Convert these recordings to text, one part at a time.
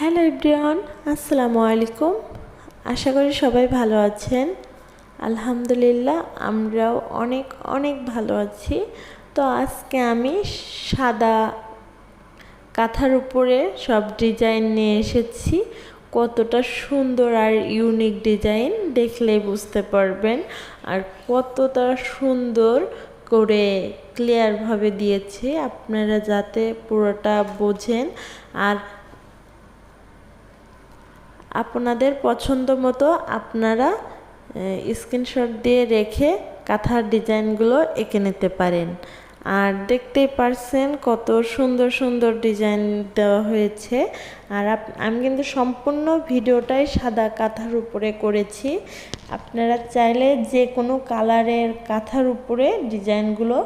Hello everyone, আসসালামু আলাইকুম। আশা করি সবাই ভালো আছেন। আলহামদুলিল্লাহ, আমরাও অনেক অনেক ভালো আছি। তো আজকে আমি সাদা কাঁথার উপরে সব ডিজাইন নিয়ে এসেছি। কতটা সুন্দর আর ইউনিক ডিজাইন, দেখলেই বুঝতে পারবেন। আর কতটা সুন্দর করে ক্লিয়ারভাবে দিয়েছি, আপনারা যাতে পুরোটা বোঝেন। আর আপনাদের পছন্দ মতো আপনারা স্ক্রিনশট দিয়ে রেখে কাঁথার ডিজাইনগুলো এঁকে নিতে পারেন। আর দেখতেই পারছেন কত সুন্দর সুন্দর ডিজাইন দেওয়া হয়েছে। আর আমি কিন্তু সম্পূর্ণ ভিডিওটাই সাদা কাঁথার উপরে করেছি। আপনারা চাইলে যে কোনো কালারের কাঁথার উপরে ডিজাইনগুলো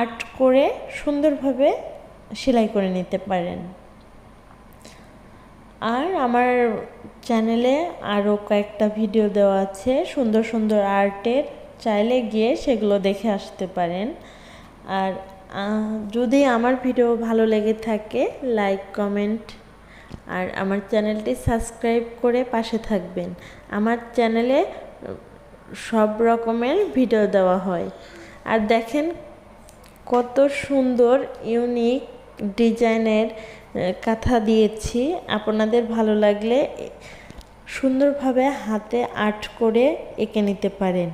আর্ট করে সুন্দরভাবে সেলাই করে নিতে পারেন। আর আমার চ্যানেলে আরও কয়েকটা ভিডিও দেওয়া আছে, সুন্দর সুন্দর আর্টের চাইলে গিয়ে সেগুলো দেখে আসতে পারেন। আর যদি আমার ভিডিও ভালো লেগে থাকে লাইক কমেন্ট আর আমার চ্যানেলটি সাবস্ক্রাইব করে পাশে থাকবেন। আমার চ্যানেলে সব রকমের ভিডিও দেওয়া হয়। আর দেখেন কত সুন্দর ইউনিক ডিজাইনের কাঁথা দিয়েছি। আপনাদের ভালো লাগলে সুন্দরভাবে হাতে আর্ট করে এঁকে নিতে পারেন।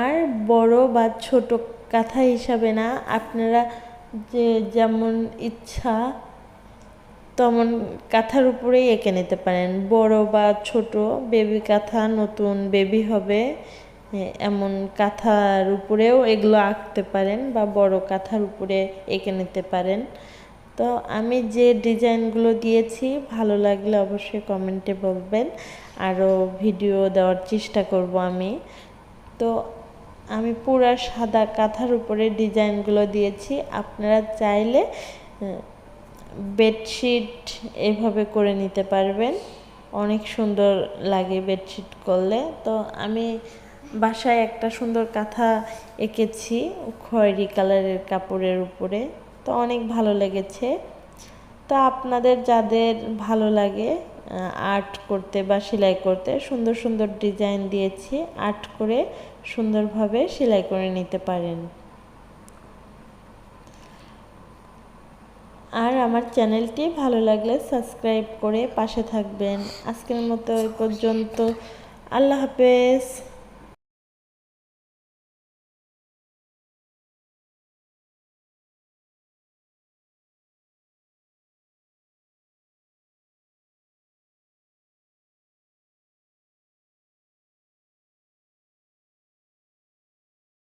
আর বড় বা ছোট কাঁথা হিসাবে না, আপনারা যে যেমন ইচ্ছা তেমন কাঁথার উপরেই এঁকে নিতে পারেন। বড় বা ছোট বেবি কাঁথা, নতুন বেবি হবে। এমন কাঁথার উপরেও এগুলো আঁকতে পারেন বা বড় কাঁথার উপরে এঁকে নিতে পারেন। তো আমি যে ডিজাইনগুলো দিয়েছি, ভালো লাগলে অবশ্যই কমেন্টে বলবেন। আরও ভিডিও দেওয়ার চেষ্টা করব আমি। তো আমি পুরা সাদা কাঁথার উপরে ডিজাইনগুলো দিয়েছি। আপনারা চাইলে বেডশিট এভাবে করে নিতে পারবেন। অনেক সুন্দর লাগে বেডশিট করলে। তো আমি বাসায় একটা সুন্দর কাঁথা এঁকেছি খয়েরি কালারের কাপড়ের উপরে। তো অনেক ভালো লেগেছে। তো আপনাদের যাদের ভালো লাগে আর্ট করতে বা সেলাই করতে সুন্দর সুন্দর ডিজাইন দিয়েছি, আর্ট করে সুন্দরভাবে সেলাই করে নিতে পারেন। আর আমার চ্যানেলটি ভালো লাগলে সাবস্ক্রাইব করে পাশে থাকবেন। আজকের মতো এই পর্যন্ত। আল্লাহ হাফেজ।